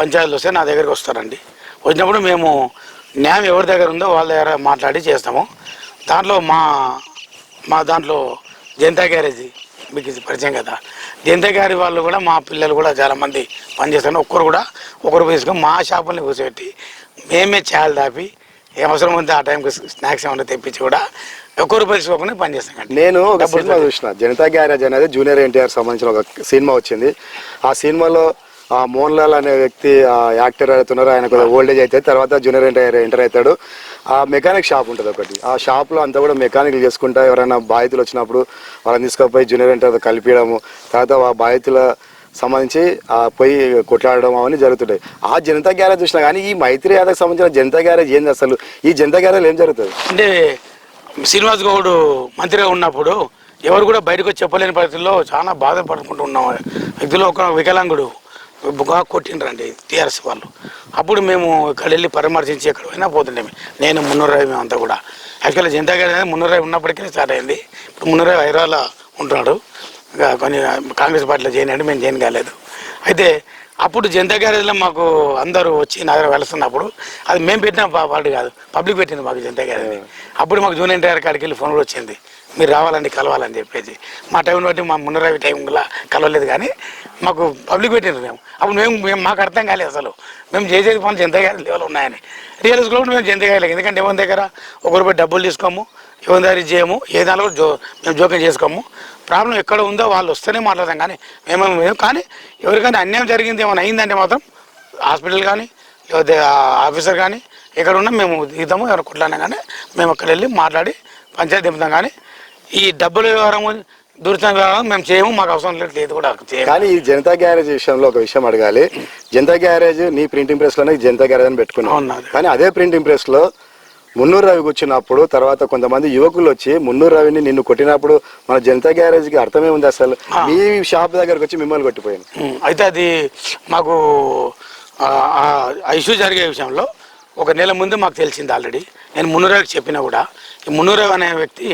పంచాయతీలు వస్తే నా దగ్గరికి వస్తారండి. వచ్చినప్పుడు మేము న్యాయం ఎవరి దగ్గర ఉందో వాళ్ళ దగ్గర మాట్లాడి చేస్తాము. దాంట్లో మా మా దాంట్లో జనతా గ్యారేజ్ మీకు ఇది పరిచయం కదా. జనతా గ్యారేజ్ వాళ్ళు కూడా మా పిల్లలు కూడా చాలామంది పనిచేస్తారు. ఒక్కరు కూడా ఒకరు తీసుకొని మా షాపుల్ని కూర్చోబెట్టి మేమే చేయాలి దాపి ఏ అవసరం ఉంటే ఆ టైంకి స్నాక్స్ ఏమైనా తెప్పించి కూడా ఒక్క తీసుకోకుండా పనిచేస్తాం కండి నేను ఒక సినిమా చూసిన. జనతా గ్యారేజ్ అనేది జూనియర్ ఎన్టీఆర్ సంబంధించిన ఒక సినిమా వచ్చింది. ఆ సినిమాలో మోహన్ లాల్ అనే వ్యక్తి ఆ యాక్టర్ అవుతున్నారు. ఆయన కొద్దిగా ఓల్డేజ్ అయితే తర్వాత జూనియర్ ఎంటర్ ఎంటర్ అవుతాడు. ఆ మెకానిక్ షాప్ ఉంటుంది ఒకటి. ఆ షాప్లో అంతా కూడా మెకానిక్ చేసుకుంటా ఎవరైనా బాధితులు వచ్చినప్పుడు వాళ్ళని తీసుకుపోయి జూనియర్ ఎంటర్ కలిపియడము తర్వాత ఆ బాధితుల సంబంధించి ఆ పోయి కొట్లాడడం అవన్నీ జరుగుతుంటాయి. ఆ జనతా గ్యారేజ్ చూసినా కానీ ఈ మైత్రి యాదవ్ సంబంధించిన జనతా గ్యారేజ్ ఏంది అసలు? ఈ జనతా గ్యారేజ్ ఏం జరుగుతుంది? అంటే శ్రీనివాస్ గౌడ్ మంత్రిగా ఉన్నప్పుడు ఎవరు కూడా బయటకు చెప్పలేని పరిస్థితుల్లో చాలా బాధపడుకుంటూ ఉన్నాం. వ్యక్తిలో ఒక వికలాంగుడు. కొట్టిండ్రండి టీఆర్ఎస్ వాళ్ళు. అప్పుడు మేము ఇక్కడ వెళ్ళి పరామర్శించి ఎక్కడ పోయినా పోతుండే నేను మున్నూరాయి మేమంతా కూడా. యాక్చువల్గా జనతా గారి అనేది మున్నూరాయి ఉన్నప్పటికీ స్టార్ట్ అయింది. ఇప్పుడు మున్నూరాయి హైదరాబాద్లో ఉంటున్నాడు. కొన్ని కాంగ్రెస్ పార్టీలో జాయిన్ మేము జాయిన్ కాలేదు. అయితే అప్పుడు జనతా గ్యారేజ్లో మాకు అందరూ వచ్చి నా దగ్గర వెళ్తున్నప్పుడు అది మేము పెట్టిన పా- పార్టీ కాదు పబ్లిక్ పెట్టింది మాకు జనతా గ్యారేజ్ అప్పుడు మాకు జూనియర్ ఎన్టీఆర్ కాడికి వెళ్ళి ఫోన్ కూడా వచ్చింది మీరు రావాలండి కలవాలని చెప్పేసి. మా టైం బట్టి మా మున్నరవి టైం కలవలేదు కానీ మాకు పబ్లిక్ పెట్టిండ్రు మేము. అప్పుడు మేము మేము మాకు అర్థం కాలేదు అసలు. మేము చేసేది పనులు జనతా గ్యారేజ్ లెవెల్ ఉన్నాయని. రియల్ స్కూల్ మేము జనతా గ్యారేజ్ ఎందుకంటే ఎవరి దగ్గర? ఒకరు డబ్బులు తీసుకోము ఇది చేయము ఏ దానిలో కూడా జో మేము జోక్యం చేసుకోము. ప్రాబ్లం ఎక్కడ ఉందో వాళ్ళు వస్తేనే మాట్లాడతాం కానీ మేము మేము కానీ ఎవరికైనా అన్యాయం జరిగింది ఏమైనా అయిందంటే మాత్రం హాస్పిటల్ కానీ లేకపోతే ఆఫీసర్ కానీ ఎక్కడ ఉన్నా మేము దిగుతాము ఎవరు కొట్లాడినా కానీ మేము అక్కడ వెళ్ళి మాట్లాడి పంచాయతీ దింపుతాం. కానీ ఈ డబ్బుల వ్యవహారం దూరతం వ్యవహారం మేము చేయము మాకు అవసరం లేదు లేదు కూడా కానీ ఈ జనతా గ్యారేజ్ విషయంలో ఒక విషయం అడగాలి. జనతా గ్యారేజ్ నీ ప్రింటింగ్ ప్రెస్లోనే జనతా గ్యారేజ్ అని అదే. కానీ అదే ప్రింటింగ్ ప్రెస్లో మున్నూరు రవి కూర్చున్నప్పుడు తర్వాత కొంతమంది యువకులు వచ్చి మున్నూరు రవిని నిన్ను కొట్టినప్పుడు మన జనతా గ్యారేజ్కి అర్థమే ఉంది అసలు. మీ షాప్ దగ్గరకు వచ్చి మిమ్మల్ని కొట్టిపోయింది అయితే అది మాకు ఇష్యూ జరిగే విషయంలో ఒక నెల ముందు మాకు తెలిసింది ఆల్రెడీ. నేను మున్నూరావుకి చెప్పినా కూడా ఈ మున్నూరావు అనే వ్యక్తి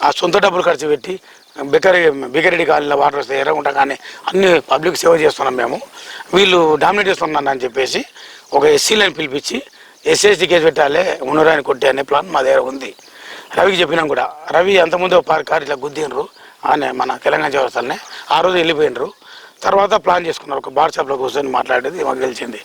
ఆ సొంత డబ్బులు ఖర్చు పెట్టి బికరి బికరెడ్డి కాలనీలో వాటర్ వస్తే ఎర్రగుంట కానీ అన్ని పబ్లిక్ సేవ చేస్తున్నాం మేము. వీళ్ళు డామినేట్ చేస్తున్నాను అని చెప్పేసి ఒక ఎస్సీలను పిలిపించి ఎస్ఎస్టీ కేసు పెట్టాలి ఉన్నరాని కొట్టే అనే ప్లాన్ మా దగ్గర ఉంది. రవికి చెప్పినాం కూడా. రవి అంతకుముందు ఒక పార్ కారు ఇట్లా గుద్దిండ్రు. అనే మన తెలంగాణ చౌరస్తాలనే ఆ రోజు వెళ్ళిపోయినరు తర్వాత ప్లాన్ చేసుకున్నారు ఒక బార్ షాప్లో కూర్చొని మాట్లాడేది మాకు తెలిసింది.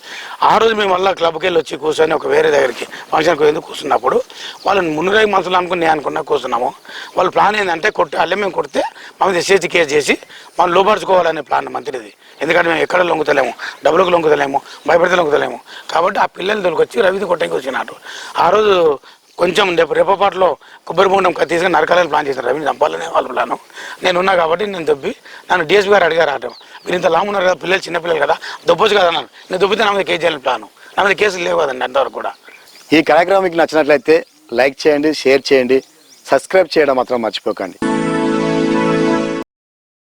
ఆ రోజు మేము మళ్ళీ క్లబ్కి వెళ్ళి వచ్చి కూర్చొని ఒక వేరే దగ్గరికి ఫంక్షన్కి వెళ్ళి కూర్చున్నప్పుడు వాళ్ళని మునురాయి మనుషులు అనుకుని నేను అనుకున్నా కూర్చున్నాము. వాళ్ళ ప్లాన్ ఏంటంటే కొట్టాలి మేము కొడితే మమ్మల్ని ఎస్ఏసి కేసు చేసి మనం లోపరుచుకోవాలనే ప్లాన్ మంత్రిది ఎందుకంటే మేము ఎక్కడ లొంగుతలేము డబ్బులకు లొంగుతలేము భయపడితే లొంగుతలేము. కాబట్టి ఆ పిల్లలు దొరికొచ్చి రవిది కొట్టడానికి వచ్చినారు. ఆ రోజు కొంచెం రేపు రేపపాట్లో కొబ్బరి బొండం తీసుకుని నరకాలని ప్లాన్ చేశారు రవిని చంపాలనే వాళ్ళ ప్లాను నేను ఉన్నా కాబట్టి నేను దొబ్బి నన్ను డిఎస్పీ గారు అడిగారు ఆట. మీరు ఇంత లాంగ్ ఉన్నారు కదా పిల్లలు చిన్నపిల్లలు కదా దొబ్బొచ్చు కదా అన్నాను నేను దొబ్బితే నా మీద కేసు చేయాలని ప్లాను. నా మీద కేసులు లేవు కదండి అంతవరకు కూడా. ఈ కార్యక్రమం మీకు నచ్చినట్లయితే లైక్ చేయండి షేర్ చేయండి సబ్స్క్రైబ్ చేయడం మాత్రం మర్చిపోకండి.